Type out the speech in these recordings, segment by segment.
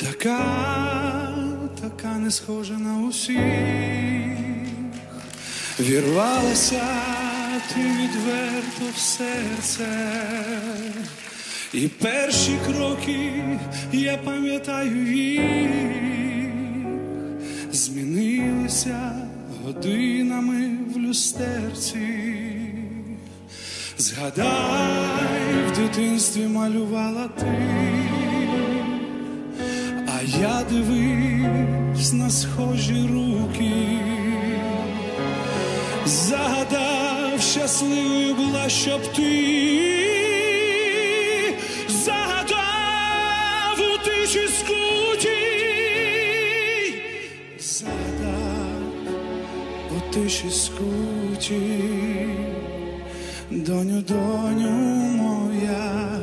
така, така не схожа на усіх, вірвалася ти відверто в серце, і перші кроки я пам'ятаю їх, змінилися годинами в люстерці. Згадай, в дитинстві малювала ти, я дивився на схожі руки, загадав, щасливою була, щоб ти загадав у тиші скутій, загадав у тиші скутій. Доню, доню моя,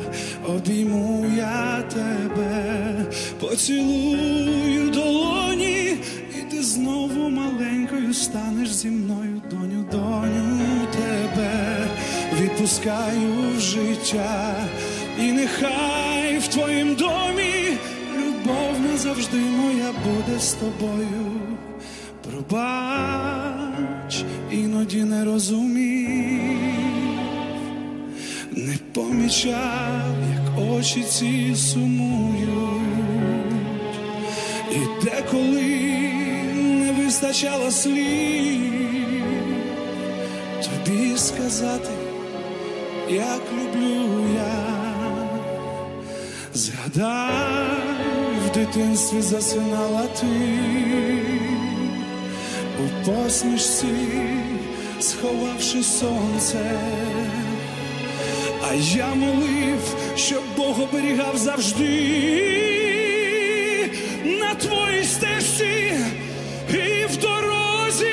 обійму я тебе, поцілую долоні, і ти знову маленькою станеш зі мною, доню, доню тебе, відпускаю в життя, і нехай в твоїм домі любов назавжди моя буде з тобою. Пробач, іноді не розумів, не помічав, як очі ці сумують, і деколи не вистачало слів. Тобі сказати, як люблю я, згадай, в дитинстві засинала ти. У посмішці, сховавши сонце, а я молив, щоб Бог оберігав завжди. На твоїй стежці і в дорозі,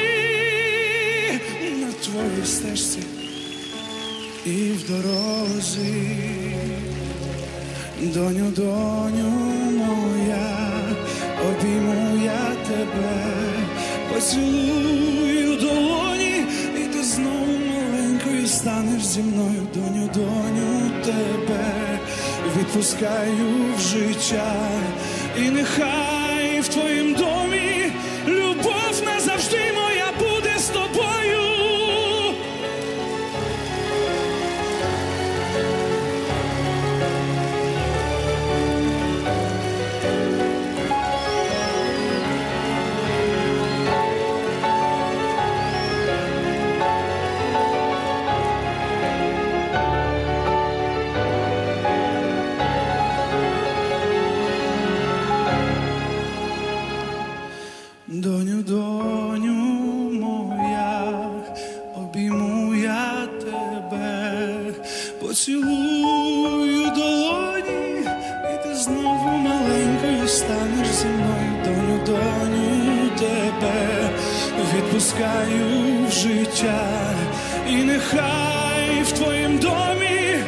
на твоїй стежці і в дорозі, доню, доню моя, обійму я тебе поцілую зі мною, доню, доню, тебе відпускаю в життя, і нехай в твоїм домі поцілую долоні, і ти знову маленькою станеш зі мною, доню, доню тебе, відпускаю в життя, і нехай в твоїм домі.